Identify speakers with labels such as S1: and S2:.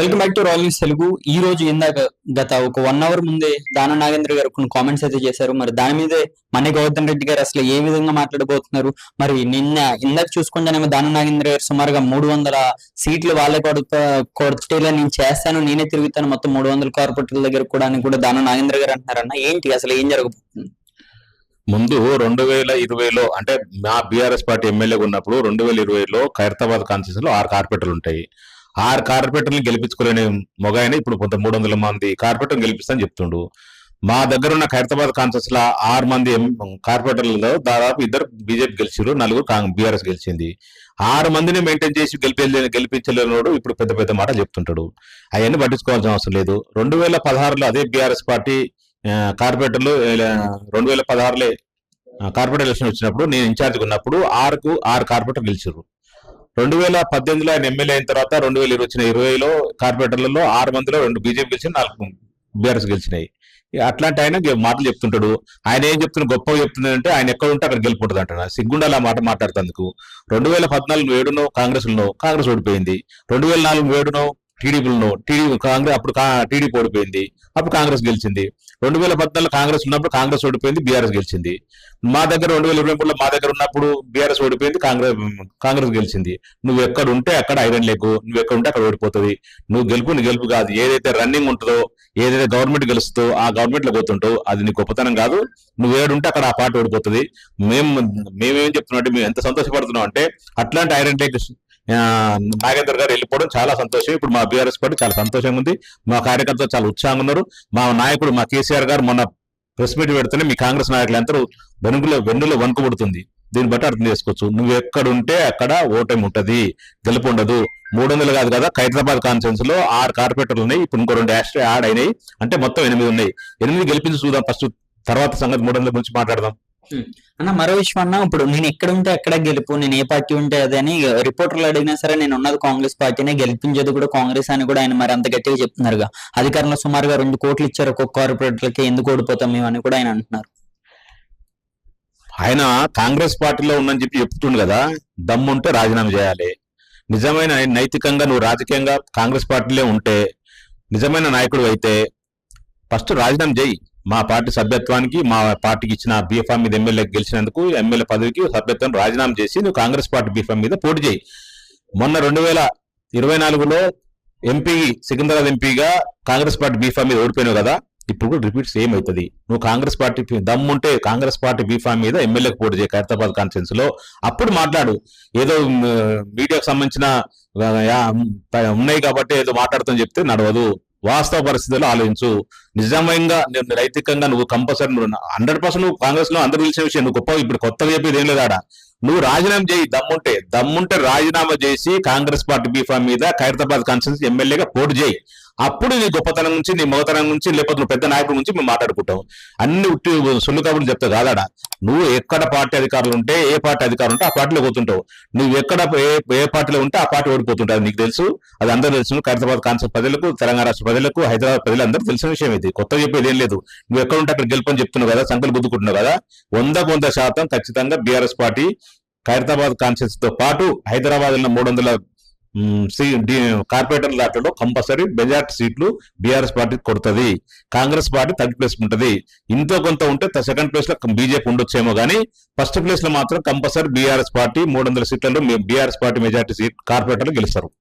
S1: Welcome back to royal news Telugu ఈ రోజు ఇందాక గత ఒక వన్ అవర్ ముందే దాన నాగేంద్ర గారు కొన్ని కామెంట్స్ అయితే చేశారు. మరి దాని మీదే మన గౌతమ్ రెడ్డి గారు అసలు ఏ విధంగా మాట్లాడబోతున్నారు? మరి నిన్న ఇందాక చూసుకుంటేనేమో దాన నాగేంద్ర గారు సుమారుగా మూడు వందల సీట్లు వాళ్ళే కొడుతా కొడితేలా నేను చేస్తాను నేనే తిరుగుతాను. మొత్తం మూడు వందల కార్పొరేటర్ల దగ్గర కూడా అని కూడా దాన నాగేంద్ర గారు అంటున్నారన్న. ఏంటి? అసలు ఏం జరగబోతుంది?
S2: ముందు రెండు వేల ఇరవైలో అంటే మా బీఆర్ఎస్ పార్టీ ఎమ్మెల్యేగా ఉన్నప్పుడు రెండు వేల ఇరవైలో ఖైరతాబాద్ కాన్స్టిట్యూషన్లో ఆరు కార్పొరేటర్లు ఉంటాయి. ఆరు కార్పొరేటర్ని గెలిపించుకోలేని మొగాయన ఇప్పుడు కొంత మూడు వందల మంది కార్పొరేటర్లు గెలిపిస్తాని చెప్తుండు. మా దగ్గర ఉన్న ఖైరతాబాద్ కాన్స్టిట్యూన్స్లో ఆరు మంది కార్పొరేటర్లలో దాదాపు ఇద్దరు బీజేపీ గెలిచారు నలుగురు కాంగ్ బీఆర్ఎస్ గెలిచింది. ఆరు మందిని మెయింటైన్ చేసి గెలిపి గెలిపించలేనోడు ఇప్పుడు పెద్ద పెద్ద మాట చెప్తుంటాడు. అవన్నీ పట్టించుకోవాల్సిన అవసరం లేదు. రెండు వేల పదహారులో అదే బీఆర్ఎస్ పార్టీ కార్పొరేటర్లు రెండు వేల పదహారులో కార్పొరేట్ ఎలక్షన్ వచ్చినప్పుడు నేను ఇన్ఛార్జ్ ఉన్నప్పుడు ఆరుకు ఆరు కార్పొరేటర్ గెలిచారు రెండు వేల పద్దెనిమిదిలో ఆయన ఎమ్మెల్యే అయిన తర్వాత రెండు వేల ఇరవై వచ్చిన ఇరవైలో కార్పొరేటర్లలో ఆరు మందిలో రెండు బీజేపీ గెలిచిన నాలుగు బీఆర్ఎస్ గెలిచినాయి. అట్లాంటి ఆయన మాటలు చెప్తుంటాడు. ఆయన ఏం చెప్తున్నా గొప్పగా చెప్తున్నాడంటే ఆయన ఎక్కడ ఉంటే అక్కడ గెలుపుంటుంది అంటున్నాడు సిగ్గుండాలి ఆ మాట మాట్లాడుతందుకు రెండు వేల పద్నాలుగు ఏడునో కాంగ్రెస్లో కాంగ్రెస్ ఓడిపోయింది. రెండు వేల నాలుగు ఏడునో టీడీపీలో టీడీపీ కాంగ్రెస్ అప్పుడు టీడీపీ ఓడిపోయింది. అప్పుడు కాంగ్రెస్ గెలిచింది. రెండు వేల పద్నాలుగు కాంగ్రెస్ ఉన్నప్పుడు కాంగ్రెస్ ఓడిపోయింది బీఆర్ఎస్ గెలిచింది. మా దగ్గర రెండు వేల ఇరవై మూడులో మా దగ్గర ఉన్నప్పుడు బీఆర్ఎస్ ఓడిపోయింది కాంగ్రెస్ కాంగ్రెస్ గెలిచింది. నువ్వు ఎక్కడ ఉంటే అక్కడ ఐరన్ లేకు నువ్వు ఎక్కడ ఉంటే అక్కడ ఓడిపోతుంది. నువ్వు గెలుపు నీ గెలుపు కాదు. ఏదైతే రన్నింగ్ ఉంటుందో ఏదైతే గవర్నమెంట్ గెలుస్తుందో ఆ గవర్నమెంట్లో పోతుంటో అది నీ గొప్పతనం కాదు. నువ్వు ఏడుంటే అక్కడ ఆ పాట ఓడిపోతుంది. మేము మేమేం చెప్తున్నాం అంటే మేము ఎంత సంతోషపడుతున్నాం అంటే అట్లాంటి ఐరన్ లేక్ నాగేందర్ గారు వెళ్ళిపోవడం చాలా సంతోషం. ఇప్పుడు మా బీఆర్ఎస్ పార్టీ చాలా సంతోషంగా ఉంది. మా కార్యకర్తలు చాలా ఉత్సాహంగా ఉన్నారు. మా నాయకుడు మా కేసీఆర్ గారు మొన్న ప్రెస్ మీట్ పెడితేనే మీ కాంగ్రెస్ నాయకులు అందరూ వెనుకలో వెన్నులో వణుకుబడుతుంది దీన్ని బట్టి అర్థం చేసుకోవచ్చు. నువ్వు ఎక్కడుంటే అక్కడ ఓటమి ఉంటుంది. గెలుపు ఉండదు. మూడు వందలు కాదు కదా హైదరాబాద్ కాన్ఫరెన్స్లో ఆరు కార్పొరేటర్లు ఉన్నాయి. ఇప్పుడు ఇంకో రెండు యాడ్ యాడ్ అయినాయి. అంటే మొత్తం ఎనిమిది ఉన్నాయి. ఎనిమిది గెలిపించి చూద్దాం. ఫస్ట్ తర్వాత సంగతి మూడు వందల గురించి మాట్లాడదాం.
S1: అన్న మరో విషయం అన్న ఇప్పుడు నేను ఎక్కడ ఉంటే అక్కడ గెలుపు నేను ఏ పార్టీ ఉంటే అదే అని రిపోర్టర్లు అడిగినా సరే నేను ఉన్నది కాంగ్రెస్ పార్టీనే గెలిపించేది కూడా కాంగ్రెస్ అని కూడా ఆయన మరి అంత గట్టిగా చెప్తున్నారుగా. అధికారంలో సుమారుగా రెండు కోట్లు ఇచ్చారు ఒక్కొక్క కార్పొరేట్లకి ఎందుకు ఓడిపోతాం మేము అని కూడా ఆయన అంటున్నారు.
S2: ఆయన కాంగ్రెస్ పార్టీలో ఉందని చెప్పి చెప్తుండు కదా దమ్ముంటే రాజీనామా చేయాలి. నిజమైన నైతికంగా నువ్వు రాజకీయంగా కాంగ్రెస్ పార్టీలో ఉంటే నిజమైన నాయకుడు అయితే ఫస్ట్ రాజీనామా చేయి. మా పార్టీ సభ్యత్వానికి మా పార్టీకి ఇచ్చిన బీఫామ్ మీద ఎమ్మెల్యే గెలిచినందుకు ఎమ్మెల్యే పదవికి సభ్యత్వం రాజీనామా చేసి నువ్వు కాంగ్రెస్ పార్టీ బీఫామ్ మీద పోటీ చేయి. మొన్న రెండు వేల ఇరవై నాలుగులో ఎంపీ సికింద్రాబాద్ ఎంపీగా కాంగ్రెస్ పార్టీ బీఫామ్ మీద ఓడిపోయినావు కదా ఇప్పుడు కూడా రిపీట్ సేమ్ అవుతుంది. నువ్వు కాంగ్రెస్ పార్టీ దమ్ముంటే కాంగ్రెస్ పార్టీ బీఫామ్ మీద ఎమ్మెల్యేకి పోటీ చేయి ఖైరతాబాద్ కాన్ఫరెన్స్లో అప్పుడు మాట్లాడు ఏదో మీడియాకు సంబంధించిన యా- ఉన్నాయి కాబట్టి ఏదో మాట్లాడుతాం చెప్తే నడవదు. వాస్తవ పరిస్థితుల్లో ఆలోచించు. నిజంగా నేను నైతికంగా నువ్వు కంపల్సరీ నువ్వు హండ్రెడ్ పర్సెంట్ నువ్వు కాంగ్రెస్లో అందరూ తెలిసిన విషయం. నువ్వు గొప్ప ఇప్పుడు కొత్తగా చెప్పేది ఏం లేదా నువ్వు రాజీనామా చేయి దమ్ముంటే. దమ్ముంటే రాజీనామా చేసి కాంగ్రెస్ పార్టీ బీఫామ్ మీద ఖైరతాబాద్ కాన్స్టిట్యూన్సీ ఎమ్మెల్యేగా పోటీ చేయి. అప్పుడు నీ గొప్పతనం నుంచి నీ మగతనం నుంచి లేకపోతే నువ్వు పెద్ద నాయకుడి నుంచి మేము మాట్లాడుకుంటాం అన్ని ఉట్టి సొల్లు కబుర్లు చెప్తా కాదాడా? నువ్వు ఎక్కడ పార్టీ అధికారులు ఉంటే ఏ పార్టీ అధికారులు ఉంటే ఆ పార్టీలో పోతుంటావు. నువ్వు ఎక్కడ ఏ ఏ పార్టీలో ఉంటే ఆ పార్టీ ఓడిపోతుంటావు. నీకు తెలుసు అది అందరూ తెలుసు. ఖైరతాబాద్ కాన్సెప్ట్ ప్రజలకు తెలంగాణ రాష్ట్ర ప్రజలకు హైదరాబాద్ ప్రజలందరూ తెలిసిన విషయం ఇది. కొత్త చెప్పేది ఏం లేదు. నువ్వు ఎక్కడ ఉంటే అక్కడ గెలుపని చెప్తున్నావు కదా సంకలు గుద్దుకుంటున్నావు కదా వందకు వంద శాతం ఖచ్చితంగా బీఆర్ఎస్ పార్టీ ఖైరతాబాద్ కాన్సెప్ట్తో పాటు హైదరాబాద్ ఉన్న మూడు వందల సి- కార్పొరేటర్ దాంట్లో కంపల్సరీ మెజార్టీ సీట్లు బీఆర్ఎస్ పార్టీ కొడుతుంది. కాంగ్రెస్ పార్టీ థర్డ్ ప్లేస్ ఉంటుంది. ఇంతో కొంత ఉంటే సెకండ్ ప్లేస్లో బీజేపీ ఉండొచ్చేమో కానీ ఫస్ట్ ప్లేస్లో మాత్రం కంపల్సరీ బీఆర్ఎస్ పార్టీ మూడు వందల సీట్లలో బీఆర్ఎస్ పార్టీ మెజార్టీ సీట్ కార్పొరేటర్లు గెలుస్తారు.